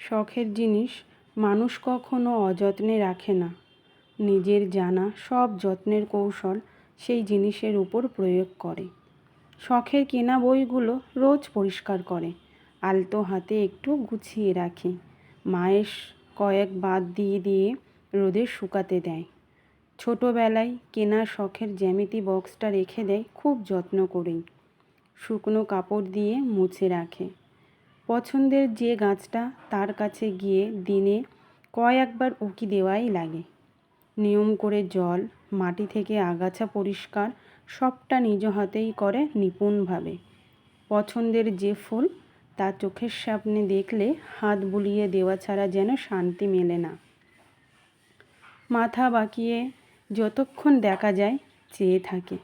শখের জিনিস মানুষ কখনো অযত্নে রাখে না। নিজের জানা সব যত্নের কৌশল সেই জিনিসের উপর প্রয়োগ করে। শখের কেনা বইগুলো রোজ পরিষ্কার করে, আলতো হাতে একটু গুছিয়ে রাখে। মায়ের কয়েক বাদ দিয়ে দিয়ে রোদে শুকাতে দেয়। ছোটোবেলায় কেনা শখের জ্যামিতি বক্সটা রেখে দেয় খুব যত্ন করেই। শুকনো কাপড় দিয়ে মুছে রাখে। পছন্দের যে গাছটা তার কাছে গিয়ে দিনে কয়েকবার উকি দেওয়াই লাগে। নিয়ম করে জল, মাটি থেকে আগাছা পরিষ্কার, সবটা নিজ হাতেই করে নিপুণভাবে। পছন্দের যে ফুল, তা চোখের সামনে দেখলে হাত বুলিয়ে দেওয়া ছাড়া যেন শান্তি মেলে না। মাথা বাঁকিয়ে যতক্ষণ দেখা যায়, চেয়ে থাকে।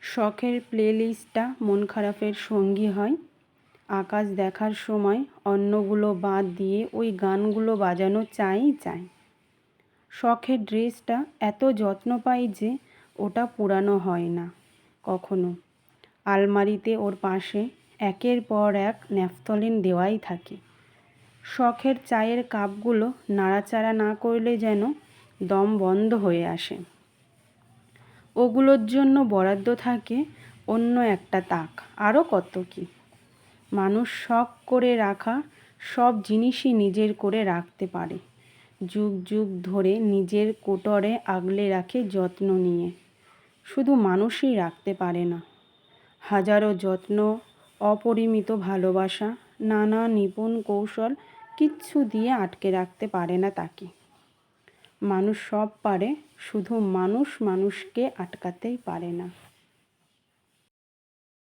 শখের প্লেলিস্টটা মন খারাপের সঙ্গী হয় আকাশ দেখার সময় অন্যগুলো বাদ দিয়ে ওই গানগুলো বাজানো চাই চাই। শখের ড্রেসটা এত যত্ন পাই যে ওটা পুরানো হয় না, কখনো। আলমারিতে ওর পাশে একের পর এক ন্যাফথলিন দেওয়াই থাকে। শখের চায়ের কাপগুলো নাড়াচাড়া না করলে যেন দম বন্ধ হয়ে আসে। ওগুলোর জন্য বরাদ্দ থাকে অন্য একটা তাক। আরও কত কী? মানুষ শখ করে রাখা সব জিনিসই নিজের করে রাখতে পারে। যুগ যুগ ধরে নিজের কোটরে আগলে রাখে যত্ন নিয়ে। শুধু মানুষই রাখতে পারে না। হাজারো যত্ন, অপরিমিত ভালোবাসা, নানা নিপুণ কৌশল কিচ্ছু দিয়ে আটকে রাখতে পারে না তাকে। মানুষ সব পারে, শুধু মানুষ মানুষকে আটকাতেই পারে না।